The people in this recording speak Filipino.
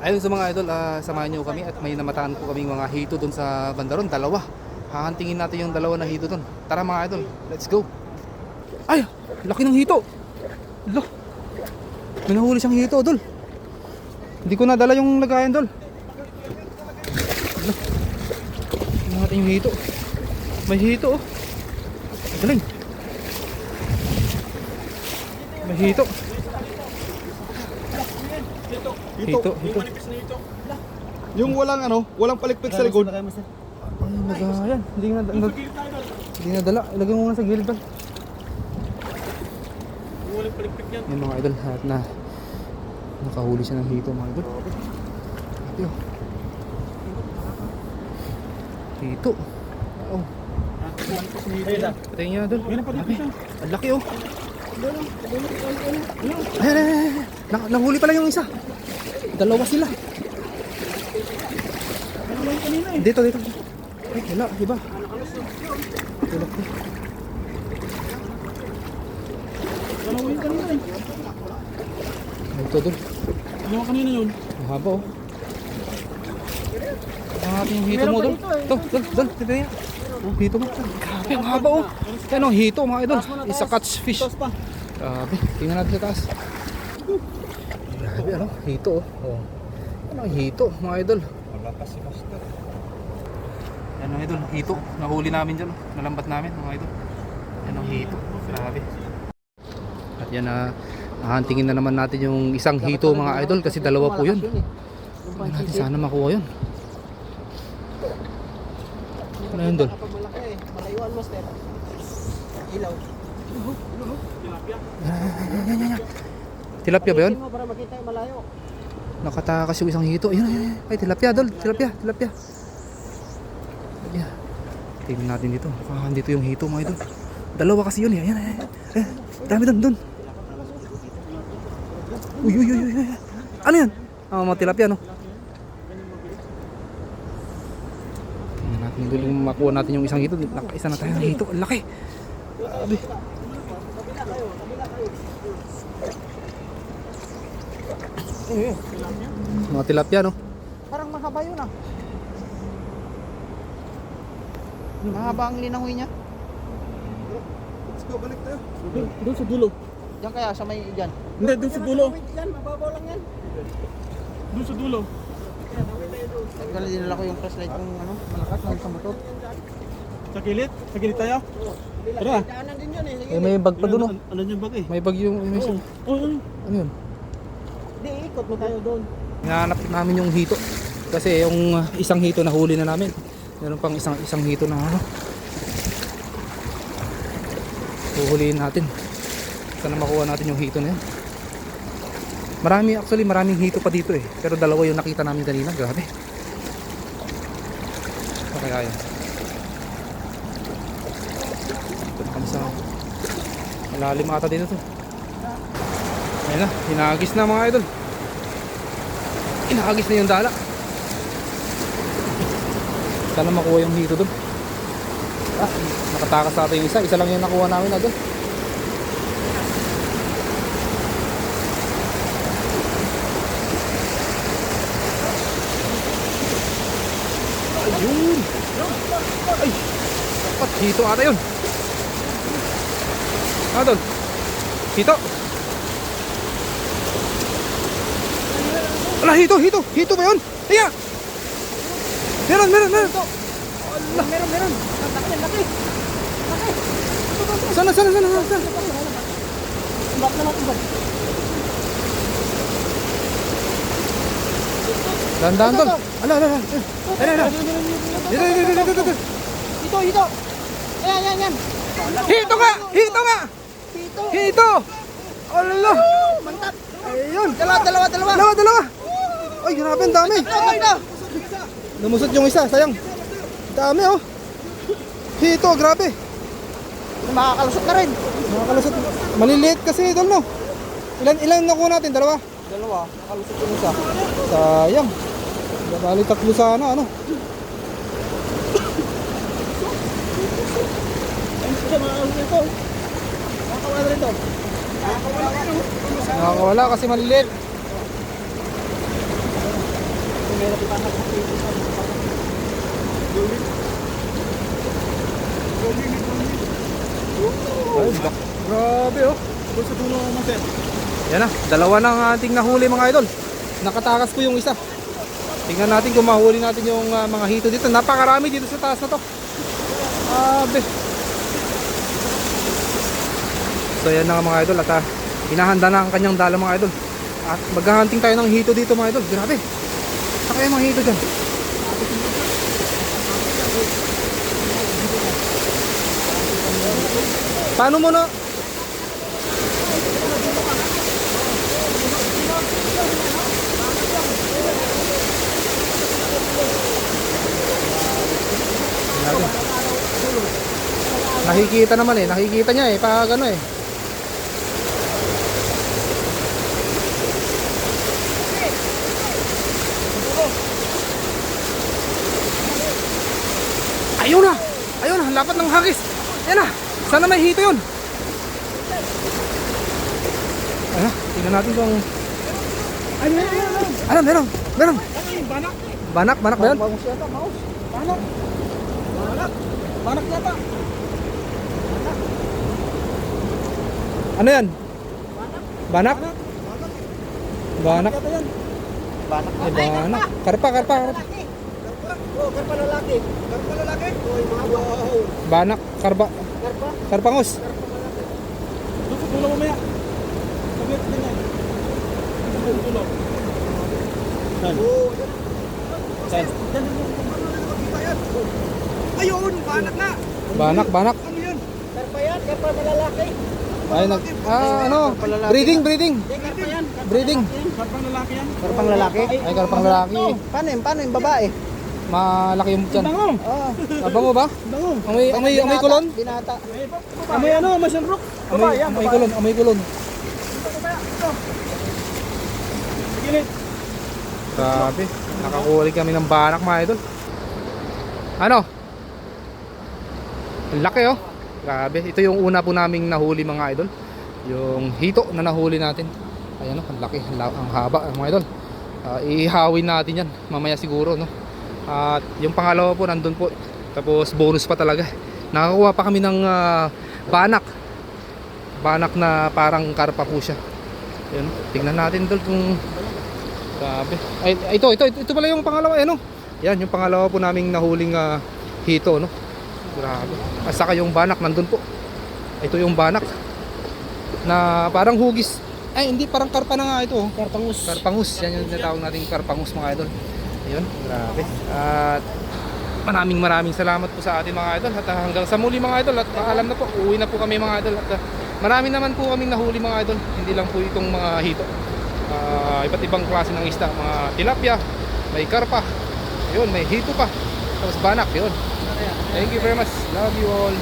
Ayun sa mga idol, ah, samahan nyo kami at may namataan po kaming mga hito doon sa bandaron, dalawa. Hahantingin natin yung dalawa na hito doon. Tara mga idol, let's go. Ay, laki ng hito. Lo. May nahuli siyang hito, dol. Hindi ko nadala yung lagayan, dol. Lo. Natin yung hito. May hito, oh. Galing. May hito. Hito, hito. Yung walang ano, walang palikpik sa likod. Ay, nagayan. Hindi na, na, hindi na dala. Ilagay mo muna sa gilid ba? Walang palikpik yan. Yung mga idol, at na nakahuli siya ng hito mga idol. Grabe oh. Hito. Oh. Patayin niya. Grabe. Ang laki oh. Ayan, ayan, ayan. Na- Nahuli pala yung isa. Dalawa sila. Dito, dito. Ay, wala, di ba? Wala ko. Ito doon. Ano kanina yun? Ang haba oh. Ang haba yung hito mo doon. Ito, doon, doon. Tignan niya. Oh, hito mo. Grabe, ang haba oh. Yan oh, hito mga idol. Isa. Tos pa. Grabe, tingnan natin sa taas. Grabe ano, hito oh. oh. Ano hito mga idol? Malakas si Master. Yan mga idol, hito. Nahuli namin dyan. oh. Nalambat namin mga idol. Yan ang hito. Grabe. At yan na hahantingin na naman natin yung isang hito mga idol kasi dalawa po yun. Tingnan natin sana makuha yun. Ano yun dol? Kapag malaki eh. Malayuan mo, step. Ilaw. Tilapia ba yun? mo para makita yung malayo. Nakatakas yung isang hito. Ayun, ayun, ayun. Ay, tilapia, dol. Tilapia, tilapia. Tilapia. Tingnan natin dito. Ah, dito yung hito, mga idol. Dalawa kasi yun, eh. Ayan, ayan. Eh, dami doon, doon. Uy, uy, uy, uy. Ano yan? Ah, mga tilapia, no? Tingnan natin yung makuha natin yung isang hito. Nakaisa na tayo ng hito. Ang laki. Grabe. Mga tilapia, no? Parang mahaba yun ah. Mahaba ang linahoy niya. Let's go, balik tayo. Doon sa dulo. Diyan kaya sa may dyan. Hindi, doon sa dulo. Yan, mababaw lang yan. Doon sa dulo. Kaya dinala ko yung flashlight kung ano, malakas lang sa motor. Sa gilid? Sa gilid tayo? Tara. Daanan din yun eh. Eh, may bag pa doon, no? Ano yung bag eh? May bag yung... May, Oo. Oo. ano yun? Hindi, ikot mo tayo doon. Hinahanap namin yung hito. Kasi yung isang hito na huli na namin. Meron pang isang isang hito na ano. Huhulihin natin. Sana makuha natin yung hito na yun. Marami actually maraming hito pa dito eh. Pero dalawa yung nakita namin kanina. Grabe. Ano kaya yun? Ito kami sa malalim ata dito to. Ayun na, hinagis na mga idol. Inahagis na yung dala. Sana makuha yung hito doon. Ah, nakatakas natin yung isa. Isa lang yung nakuha namin na doon. Ayun! Ay! Dapat hito ata yun. Ano doon? Hito! Ala, hito, hito, hito ba yun? Hiya! Meron, meron, meron. Allah. Meron, meron. Laki, laki. Sana, sana, sana, sana. sana. Bak na natin ba? Dahan-dahan tol. Ala, ala, ala. Ala, ala. Dito, dito, dito, dito, dito. Ito, ito. Ayan, yan, yan. Hito nga! Hito nga! Ito. Hito! Ala! Mantat. Ayun! Dalawa, dalawa, dalawa. Dalawa, dalawa! Ay, grabe, ang dami. Lumusot yung isa, sayang. Dami, oh. Hito, grabe. Makakalusot na rin. Nakakalusot. Maliliit kasi, tol, no? Ilan, ilan nakuha natin? Dalawa? Dalawa. Makalusot yung isa. Sayang. Bali tatlo sana, ano? Makakalusot ito. Nakakawala kasi maliliit. Meron pa nakapito sa Ay, bak. Grabe oh. Doon sa dulo naman sir. Yan na, dalawa ang ating nahuli mga idol. Nakatakas po yung isa. Tingnan natin kung mahuli natin yung ah, mga hito dito. Napakarami dito sa taas na to. Abe. So yan na mga idol at ah, hinahanda na ang kanyang dala mga idol. At maghahunting tayo ng hito dito mga idol. Grabe. Saka yung mga hito dyan. Paano mo na. Nakikita naman eh, nakikita niya eh, pag ano eh. Ayun na! Ayun na, lapat ng hagis. Yan na, sana may hito yun. Ano, tingnan natin kung... Ay, meron, meron. Ano, meron, meron. Banak? Banak, banak ba yun? Mouse yata, mouse. Banak. Banak. Banak yata. Ano yan? Banak? Banak? Yan. Banak Ay, banak. Karpa, karpa, karpa. Oh, karpa lalaki. Karpa lalaki. Oy, wow. Banak, karba. Karpa. Karpangos. Doon sa dulo mamaya. Din yan. Doon sa dulo. Saan? Saan? Ayun, banak na. Banak, banak. Ano yan? Karpa yan, karpa malalaki. Ay, nag... Ah, ano? Breeding, breeding. Karpa yan. Karpa Breeding. lalaki yan. Karpang lalaki yan. Karpang lalaki? Ay, karpang lalaki. Paano yun? Paano yung babae? Malaki yung tiyan. Bango. Oo. Abango ba? Bango. Amoy, amoy, amoy kulon? Binata. Amoy ano, amoy sunrook. Amoy, amoy kulon, amoy kulon. Gilid. Grabe. Nakakuli kami ng banak mga idol. Ano? Ang laki oh. Grabe. Ito yung una po naming nahuli mga idol. Yung hito na nahuli natin. Ayan oh, ang laki. Ang, haba mga idol. Ah, ihawin natin yan mamaya siguro no. At yung pangalawa po nandun po. Tapos bonus pa talaga. Nakakuha pa kami ng ah, banak. Banak na parang karpa po siya. Ayan, tingnan natin dol kung Grabe. Ay, ito, ito, ito, ito pala yung pangalawa, ano? Yan, yung pangalawa po naming nahuling ah, hito, no? Grabe. At saka yung banak, nandun po. Ito yung banak. Na parang hugis. Ay, hindi, parang karpa na nga ito. oh. Karpangus. Karpangus. Yan yung tinatawag nating karpangus, mga idol. Ayun, grabe. At maraming maraming salamat po sa ating mga idol. At ah, hanggang sa muli mga idol. At ah, alam na po, uwi na po kami mga idol. At ah, marami naman po kaming nahuli mga idol. Hindi lang po itong mga hito. Ah, iba't ibang klase ng isda. Mga tilapia, may karpa, yun, may hito pa. Tapos banak, yun. Thank you very much. Love you all.